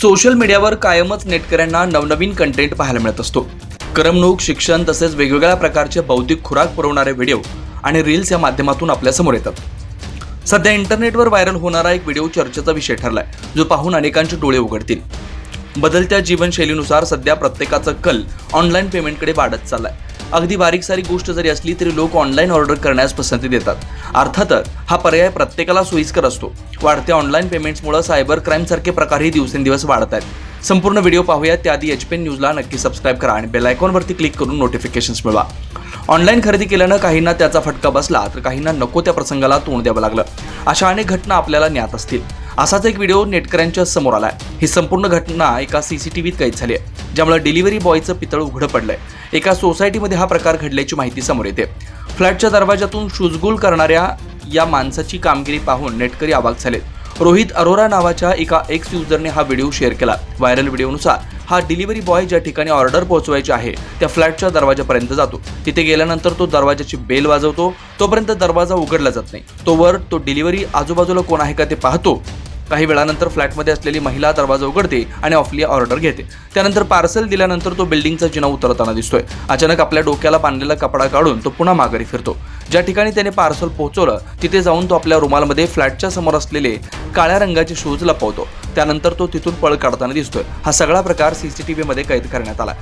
Social मीडियावर कायमच नेटकऱ्यांना नवनवीन कंटेंट पाहायला मिळत असतो. करमणूक शिक्षण तसेच वेगवेगळ्या प्रकारचे बौद्धिक खुराक पुरवणारे व्हिडिओ आणि रील्स या माध्यमातून आपल्यासमोर येतात. सध्या इंटरनेटवर व्हायरल होणारा एक व्हिडिओ चर्चेचा विषय ठरलाय जो पाहून अनेकांचे डोळे उघडतील. बदलत्या जीवनशैलीनुसार सध्या प्रत्येकाचा कल ऑनलाईन पेमेंटकडे वाढत चाललाय. अगदी बारीक सारीक गोष्ट जरी असली तरी लोक ऑनलाईन ऑर्डर करण्यास पसंती देतात. अर्थातच हा पर्याय प्रत्येकाला सोयीस्कर असतो. वाढत्या ऑनलाईन पेमेंट्समुळे सायबर क्राईमसारखे प्रकारही दिवसेंदिवस वाढत आहेत. संपूर्ण व्हिडिओ पाहूया त्याआधी एच पी न्यूजला नक्की सबस्क्राईब करा आणि बेल आयकॉनवरती क्लिक करून नोटिफिकेशन्स मिळवा. ऑनलाईन खरेदी केल्यानं काहींना त्याचा फटका बसला तर काहींना नको त्या प्रसंगाला तोंड द्यावं लागलं. अशा अनेक घटना आपल्याला ज्ञात असतील. असाच एक व्हिडिओ नेटकऱ्यांच्या समोर आलाय. ही संपूर्ण घटना एका सीसीटीव्हीत कैद झाली आहे. ज्यामुळे डिलिव्हरी बॉयचं पितळ उघडं पडलंय. एका सोसायटीमध्ये हा प्रकार घडल्याची माहिती समोर येते. फ्लॅटच्या दरवाजातून शुजगुल करणाऱ्या या माणसाची कामगिरी पाहून नेटकरी आवाक झालेत. रोहित अरोरा नावाच्या एका एक्स युजरने हा व्हिडिओ शेअर केला. व्हायरल व्हिडिओनुसार हा डिलिव्हरी बॉय ज्या ठिकाणी ऑर्डर पोहोचवायची आहे त्या फ्लॅटच्या दरवाजापर्यंत जातो. तिथे गेल्यानंतर तो दरवाजाची बेल वाजवतो. तोपर्यंत दरवाजा उघडला जात नाही. तोवर तो डिलिव्हरी आजूबाजूला कोण आहे का ते पाहतो. काही वेळानंतर फ्लॅटमध्ये असलेली महिला दरवाजा उघडते आणि ऑफली ऑर्डर घेते. त्यानंतर पार्सल दिल्यानंतर तो बिल्डिंगचा जिना उतरताना दिसतोय. अचानक आपल्या डोक्याला बांधलेला कपडा काढून तो पुन्हा माघारी फिरतो. ज्या ठिकाणी त्याने पार्सल पोहोचवलं तिथे जाऊन तो आपल्या रुमालमध्ये फ्लॅटच्या समोर असलेले काळ्या रंगाचे शूज लपवतो. त्यानंतर तो तिथून पळ काढताना दिसतोय. हा सगळा प्रकार सीसीटीव्हीमध्ये कैद करण्यात आला.